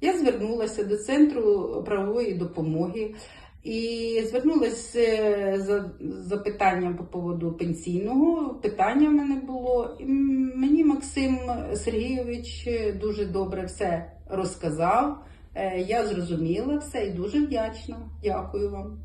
Я звернулася до центру правової допомоги і звернулася за запитанням по поводу пенсійного. Питання в мене було. І мені Максим Сергійович дуже добре все розказав. Е, я зрозуміла все і дуже вдячна. Дякую вам.